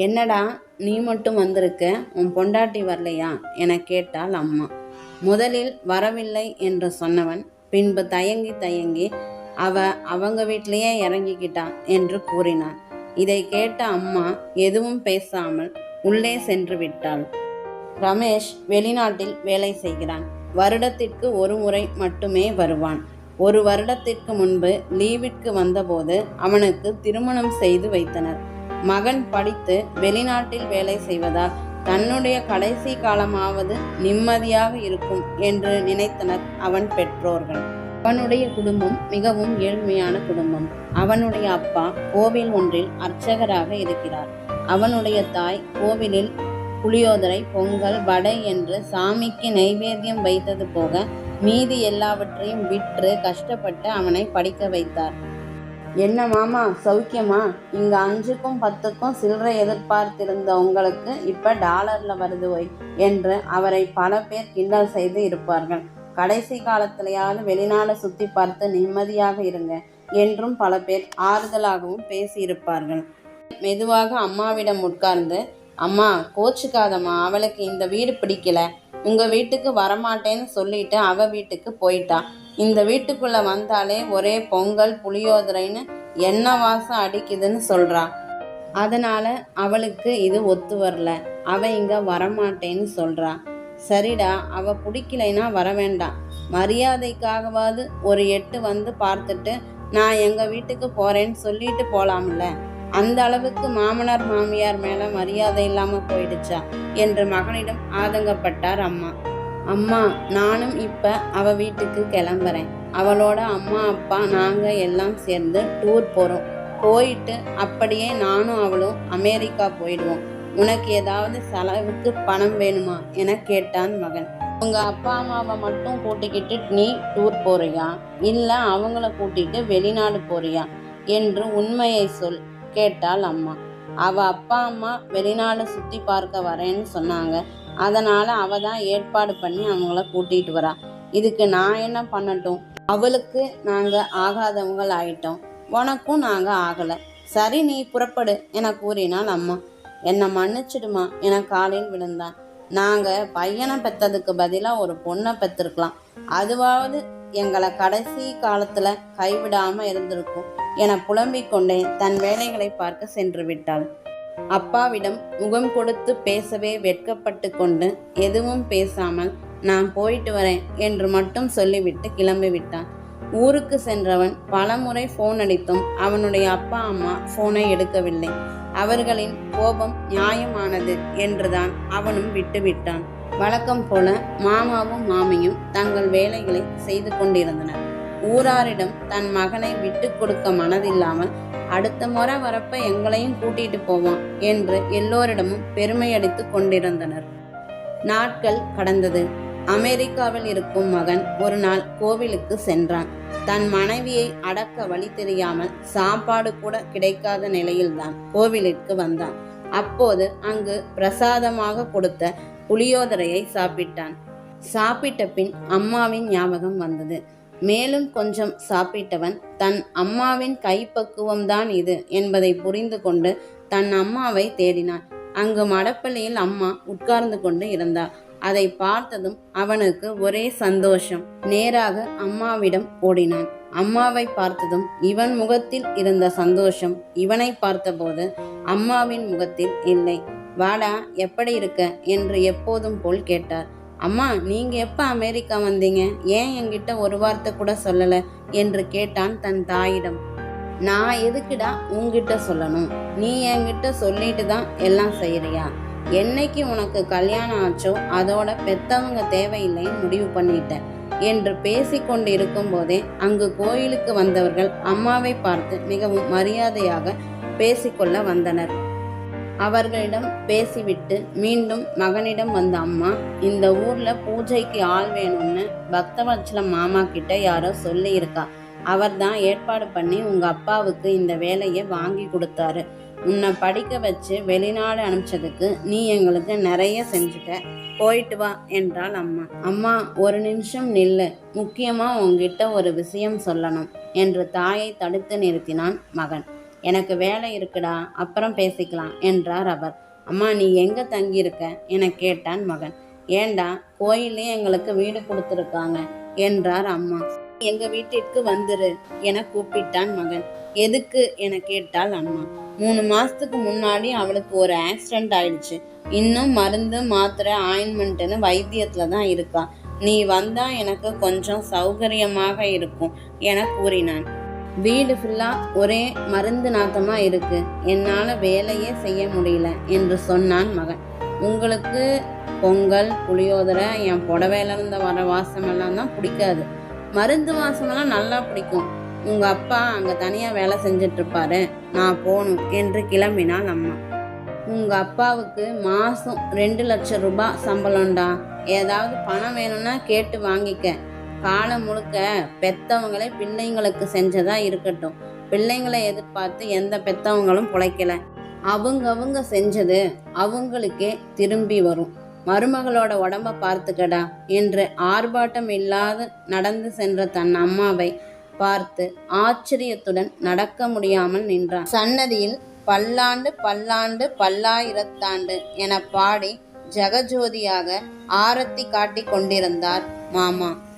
என்னடா நீ மட்டும் வந்திருக்க? உன் பொண்டாட்டி வரலையா? என கேட்டாள் அம்மா. முதலில் வரவில்லை என்று சொன்னவன் பின்பு தயங்கி தயங்கி அவ அவங்க வீட்டிலேயே இறங்கிக்கிட்டான் என்று கூறினான். இதை கேட்ட அம்மா எதுவும் பேசாமல் உள்ளே சென்று விட்டாள். ரமேஷ் வெளிநாட்டில் வேலை செய்கிறான். வருடத்திற்கு ஒரு முறை மட்டுமே வருவான். ஒரு வருடத்திற்கு முன்பு லீவிற்கு வந்தபோது அவனுக்கு திருமணம் செய்து வைத்தனர். மகன் படித்து வெளிநாட்டில் வேலை செய்வதால் தன்னுடைய கடைசி காலமாவது நிம்மதியாக இருக்கும் என்று நினைத்தனர் அவன் பெற்றோர்கள். அவனுடைய குடும்பம் மிகவும் ஏழ்மையான குடும்பம். அவனுடைய அப்பா கோவில் ஒன்றில் அர்ச்சகராக இருக்கிறார். அவனுடைய தாய் கோவிலில் புளியோதரை பொங்கல் வடை என்று சாமிக்கு நைவேத்தியம் வைத்தது போக மீதி எல்லாவற்றையும் விற்று கஷ்டப்பட்டு அவனை படிக்க வைத்தார். என்ன மாமா சௌக்கியமா? இங்க அஞ்சுக்கும் பத்துக்கும் சில்லறை எதிர்பார்த்திருந்த உங்களுக்கு இப்ப டாலர்ல வருது ஒய் என்று அவரை பல பேர் கிண்டல் செய்து இருப்பார்கள். கடைசி காலத்திலேயாவது வெளிநாடு சுத்தி பார்த்து நிம்மதியாக இருங்க என்றும் பல பேர் ஆறுதலாகவும் பேசியிருப்பார்கள். மெதுவாக அம்மாவிடம் உட்கார்ந்து அம்மா கோச்சுக்காதம்மா அவளுக்கு இந்த வீடு பிடிக்கல. உங்க வீட்டுக்கு வரமாட்டேன்னு சொல்லிட்டு அவ வீட்டுக்கு போயிட்டா. இந்த வீட்டுக்குள்ள வந்தாலே ஒரே பொங்கல் புளியோதரைன்னு என்ன வாசம் அடிக்குதுன்னு சொல்றா. அதனால அவளுக்கு இது ஒத்து வரல. அவ இங்க வரமாட்டேன்னு சொல்றா. சரிடா அவ பிடிக்கலைன்னா வர வேண்டாம் மரியாதைக்காகவாது ஒரு எட்டு வந்து பார்த்துட்டு நான் எங்க வீட்டுக்கு போறேன்னு சொல்லிட்டு போலாம்ல. அந்த அளவுக்கு மாமனார் மாமியார் மேல மரியாதை இல்லாம போயிடுச்சா? என்று மகனிடம் ஆதங்கப்பட்டார் அம்மா. அம்மா நானும் இப்ப அவ வீட்டுக்கு கிளம்புறேன். அவளோட அம்மா அப்பா நாங்க எல்லாம் சேர்ந்து டூர் போறோம். போயிட்டு அப்படியே நானும் அவளும் அமெரிக்கா போயிடுவோம். உனக்கு ஏதாவது செலவுக்கு பணம் வேணுமா? என கேட்டான் மகன். உங்க அப்பா அம்மாவை மட்டும் கூட்டிக்கிட்டு நீ டூர் போறியா? இல்ல அவங்கள கூட்டிட்டு வெளிநாடு போறியா? என்று உண்மையை சொல் கேட்டாள் அம்மா. அவ அப்பா அம்மா வெளிநாடு சுத்தி பார்க்க வரேன்னு சொன்னாங்க. அதனால அவ தான் ஏற்பாடு பண்ணி அவங்கள கூட்டிகிட்டு வரா. இதுக்கு நான் என்ன பண்ணட்டும்? அவளுக்கு நாங்க ஆகாதவங்கள் ஆயிட்டோம். உனக்கும் நாங்க ஆகல. சரி நீ புறப்படு என கூறினாள் அம்மா. என்னை மன்னிச்சிடுமா? என காலில் விழுந்தான். நாங்க பையனை பெத்ததுக்கு பதிலா ஒரு பொண்ணை பெற்றிருக்கலாம் அதுவாவது எங்களை கடைசி காலத்துல கைவிடாம இருந்திருக்கும். என புலம்பிக் கொண்டே தன் வேலைகளை பார்க்க சென்று விட்டாள். அப்பாவிடம் முகம் கொடுத்து பேசவே வெட்கப்பட்டு கொண்டு எதுவும் பேசாமல் நான் போயிட்டு வரேன் என்று மட்டும் சொல்லிவிட்டு கிளம்பி விட்டான். ஊருக்கு சென்றவன் பலமுறை ஃபோன் அடித்தும் அவனுடைய அப்பா அம்மா ஃபோனை எடுக்கவில்லை. அவர்களின் கோபம் நியாயமானது என்றுதான் அவனும் விட்டுவிட்டான் வழக்கம் போல மாமாவும் மாமியும் தங்கள் வேலைகளை செய்து கொண்டிருந்தனர். ஊராரிடம் தன் மகனை விட்டு கொடுக்க மனதில்லாமல் அடுத்த முறை வரப்ப எங்களையும் கூட்டிட்டு போவான் என்று எல்லோரிடமும் பெருமையடித்து கொண்டிருந்தனர். நாட்கள் கடந்தது. அமெரிக்காவில் இருக்கும் மகன் ஒரு நாள் கோவிலுக்கு சென்றான். தன் மனைவியை அடக்க வழி தெரியாமல் சாப்பாடு கூட கிடைக்காத நிலையில்தான் கோவிலிற்கு வந்தான். அப்போது அங்கு பிரசாதமாக கொடுத்த புளியோதரையை சாப்பிட்டான். சாப்பிட்ட பின் அம்மாவின் ஞாபகம் வந்தது. மேலும் கொஞ்சம் சாப்பிட்டவன் தன் அம்மாவின் கைப்பக்குவம்தான் இது என்பதை புரிந்து கொண்டு தன் அம்மாவை தேடினான். அங்கு மடப்பள்ளியில் அம்மா உட்கார்ந்து கொண்டு இருந்தார் அதை பார்த்ததும் அவனுக்கு ஒரே சந்தோஷம். நேராக அம்மாவிடம் ஓடினான். அம்மாவை பார்த்ததும் இவன் முகத்தில் இருந்த சந்தோஷம் இவனை பார்த்தபோது அம்மாவின் முகத்தில் இல்லை. வாடா எப்படி இருக்க? என்று எப்போதும் போல் கேட்டார். அம்மா நீங்கள் எப்போ அமெரிக்கா வந்தீங்க? ஏன் என்கிட்ட ஒரு வார்த்தை கூட சொல்லலை? என்று கேட்டான் தன் தாயிடம். நான் எதுக்குடா உங்ககிட்ட சொல்லணும்? நீ என்கிட்ட சொல்லிட்டு தான் எல்லாம் செய்கிறியா என்னைக்கு உனக்கு கல்யாணம் ஆச்சோ அதோட பெத்தவங்க தேவையில்லைன்னு முடிவு பண்ணிட்டேன் என்று பேசிக்கொண்டு இருக்கும் போதே அங்கு கோயிலுக்கு வந்தவர்கள் அம்மாவை பார்த்து மிகவும் மரியாதையாக பேசிக்கொள்ள வந்தனர். அவர்களிடம் பேசிவிட்டு மீண்டும் மகனிடம் வந்த அம்மா இந்த ஊர்ல பூஜைக்கு ஆள் வேணும்னு பக்தவச்சலம் மாமா கிட்ட யாரோ சொல்லியிருக்கா. அவர் தான் ஏற்பாடு பண்ணி உங்க அப்பாவுக்கு இந்த வேலையை வாங்கி கொடுத்தாரு. உன்னை படிக்க வச்சு வெளிநாடு அனுப்பிச்சதுக்கு நீ எங்களுக்கு நிறைய செஞ்சுட்ட. போயிட்டு வா என்றாள் அம்மா. அம்மா ஒரு நிமிஷம் நில்லு. முக்கியமா உங்ககிட்ட ஒரு விஷயம் சொல்லணும் என்று தாயை தடுத்து நிறுத்தினான் மகன். எனக்கு வேலை இருக்குடா அப்புறம் பேசிக்கலாம் என்றார் அவர். அம்மா நீ எங்கே தங்கியிருக்க? என கேட்டான் மகன். ஏண்டா கோயிலே எங்களுக்கு வீடு கொடுத்துருக்காங்க என்றார் அம்மா. எங்க வீட்டிற்கு வந்துரு என கூப்பிட்டான் மகன். எதுக்கு? என கேட்டாள் அம்மா. மூணு மாசத்துக்கு முன்னாடி அவளுக்கு ஒரு ஆக்சிடென்ட் ஆயிடுச்சு. இன்னும் மருந்து மாத்திரை ஆயின்மெண்ட்டுன்னு வைத்தியத்துல தான் இருக்கா. நீ வந்தா எனக்கு கொஞ்சம் சௌகரியமாக இருக்கும் என கூறினான். வீடு ஃபுல்லாக ஒரே மருந்து நாத்தமாக இருக்குது என்னால் வேலையே செய்ய முடியல என்று சொன்னான் மகன். உங்களுக்கு பொங்கல் புளியோதரை என் புடவையிலேருந்து வர வாசமெல்லாம் தான் பிடிக்காது. மருந்து வாசமெல்லாம் நல்லா பிடிக்கும். உங்கள் அப்பா அங்கே தனியாக வேலை செஞ்சுட்டு நான் போகணும் என்று கிளம்பினாள் அம்மா. உங்கள் அப்பாவுக்கு மாதம் ரெண்டு லட்சம் ரூபாய் சம்பளம்டா. ஏதாவது பணம் வேணும்னா கேட்டு வாங்கிக்க. காலம் முழுக்க பெத்தவங்களே பிள்ளைங்களுக்கு செஞ்சதா இருக்கட்டும். பிள்ளைங்களை எதிர்பார்த்து எந்த பெத்தவங்களும் பிழைக்கல. அவங்கவுங்க செஞ்சது அவங்களுக்கே திரும்பி வரும். மருமகளோட உடம்ப பார்த்துக்கடா என்று ஆர்ப்பாட்டம் இல்லாது நடந்து சென்ற தன் அம்மாவை பார்த்து ஆச்சரியத்துடன் நடக்க முடியாமல் நின்றான். சன்னதியில் பல்லாண்டு பல்லாண்டு பல்லாயிரத்தாண்டு என பாடி ஜெகஜோதியாக ஆரத்தி காட்டிக் கொண்டிருந்தார் மாமா.